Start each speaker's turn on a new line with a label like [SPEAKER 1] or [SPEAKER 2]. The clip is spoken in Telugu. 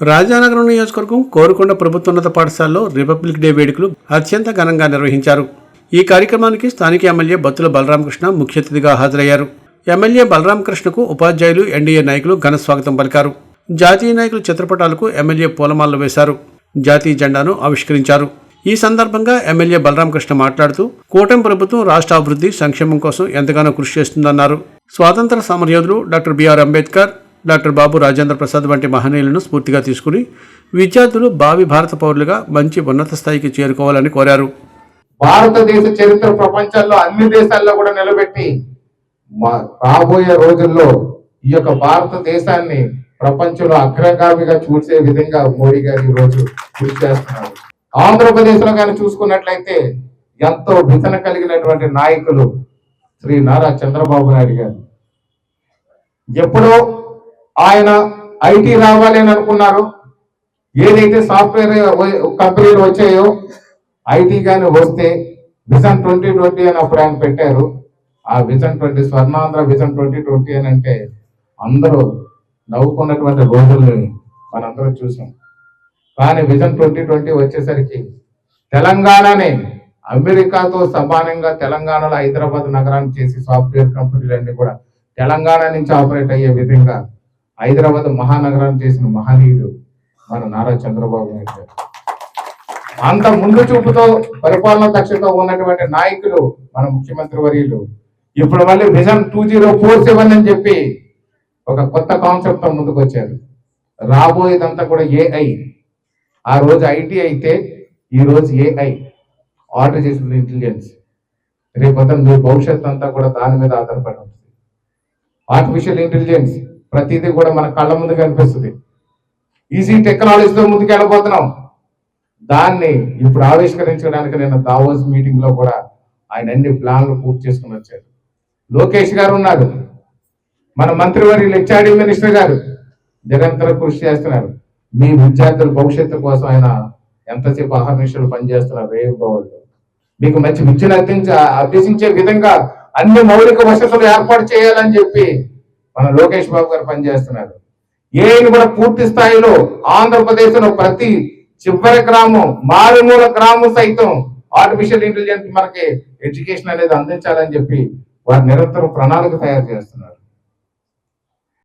[SPEAKER 1] Rajanagaram నియోజకవర్గం కోరుకొండ ప్రభుత్వోన్నత పాఠశాలలో రిపబ్లిక్ డే వేడుకలు అత్యంత ఘనంగా నిర్వహించారు. ఈ కార్యక్రమానికి స్థానిక ఎమ్మెల్యే బత్తుల బలరామకృష్ణ ముఖ్య అతిథిగా హాజరయ్యారు. ఎమ్మెల్యే బలరామకృష్ణకు ఉపాధ్యాయులు ఎన్డీఏ నాయకులు ఘన స్వాగతం పలికారు. జాతీయ నాయకుల చిత్రపటాలకు ఎమ్మెల్యే పూలమాలలు వేశారు. జాతీయ జెండాను ఆవిష్కరించారు. ఈ సందర్భంగా ఎమ్మెల్యే బలరామకృష్ణ మాట్లాడుతూ కూటమి ప్రభుత్వం రాష్ట్ర అభివృద్ధి సంక్షేమం కోసం ఎంతగానో కృషి చేస్తుందన్నారు. స్వాతంత్ర సమరయోధులు doctor BR Ambedkar doctor Babu Rajendra Prasad వంటి మహనీయులను స్ఫూర్తిగా తీసుకుని విద్యార్థులు భావి భారత పౌరులుగా మంచి ఉన్నత స్థాయికి చేరుకోవాలని కోరారు.
[SPEAKER 2] భారతదేశ చరిత్ర ప్రపంచంలో అన్ని దేశాల్లో కూడా నిలబెట్టి మా- రాబోయే రోజుల్లో ఈ యొక్క భారతదేశాన్ని ప్రపంచంలో అగ్రగామిగా చూసే విధంగా మోడీ గారు ఈ రోజు కృషి చేస్తున్నారు. ఆంధ్రప్రదేశ్లో కానీ చూసుకున్నట్లయితే ఎంతో విధన కలిగినటువంటి నాయకులు శ్రీ నారా చంద్రబాబు నాయుడు గారు. ఎప్పుడో ఆయన ఐటీ రావాలి అని అనుకున్నారు. ఏదైతే సాఫ్ట్వేర్ కంపెనీలు వచ్చాయో ఐటీ కానీ వస్తే విజన్ ట్వంటీ ట్వంటీ అని అప్పుడు ఆయన పెట్టారు. ఆ vision twenty Swarnandhra vision twenty twenty అని అంటే అందరూ నవ్వుకున్నటువంటి రోజుల్ని మనందరం చూసాం. కానీ విజన్ ట్వంటీ ట్వంటీ వచ్చేసరికి తెలంగాణని అమెరికాతో సమానంగా తెలంగాణలో హైదరాబాద్ నగరాన్ని చేసి సాఫ్ట్వేర్ కంపెనీలన్నీ కూడా తెలంగాణ నుంచి ఆపరేట్ అయ్యే విధంగా హైదరాబాద్ మహానగరాన్ని చేసిన మహనీయుడు మన నారా చంద్రబాబు నాయుడు గారు. అంత ముందు చూపుతో పరిపాలన దక్షత ఉన్నటువంటి నాయకులు మన ముఖ్యమంత్రి వర్యులు. ఇప్పుడు మళ్ళీ vision two zero four seven అని చెప్పి ఒక కొత్త కాన్సెప్ట్తో ముందుకు వచ్చారు రాబోయేదంతా కూడా ఏఐ ఆ రోజు ఐటీ అయితే ఈ రోజు ఏఐ ఆర్టిఫిషియల్ ఇంటెలిజెన్స్ రేపు మీ భవిష్యత్తు అంతా కూడా దాని మీద ఆధారపడి ఉంటుంది. ఆర్టిఫిషియల్ ఇంటెలిజెన్స్ ప్రతిదీ కూడా మన కళ్ళ ముందు కనిపిస్తుంది. ఈజీ టెక్నాలజీతో ముందుకు వెళ్ళిపోతున్నాం దాన్ని ఇప్పుడు ఆవిష్కరించడానికి నేను దావోస్ మీటింగ్లో కూడా ఆయన అన్ని ప్లాన్లు పూర్తి చేసుకుని వచ్చారు. లోకేష్ గారు ఉన్నారు. మన మంత్రివర్యులు హెచ్ఆర్డి మినిస్టర్ గారు నిరంతరం కృషి చేస్తున్నారు. మీ విద్యార్థుల భవిష్యత్తు కోసం ఆయన ఎంతసేపు అహర్నిశలు పనిచేస్తున్నారు రేవు మీకు మంచి విద్యను అర్థించ అభ్యసించే విధంగా అన్ని మౌలిక వసతులు ఏర్పాటు చేయాలని చెప్పి మన లోకేష్ బాబు గారు పనిచేస్తున్నారు. ఏఐని కూడా పూర్తి స్థాయిలో ఆంధ్రప్రదేశ్లో ప్రతి చివరి గ్రామం మారుమూల గ్రామం సైతం ఆర్టిఫిషియల్ ఇంటెలిజెన్స్ మనకి ఎడ్యుకేషన్ అనేది అందించాలని చెప్పి వారు నిరంతరం ప్రణాళిక తయారు చేస్తున్నారు.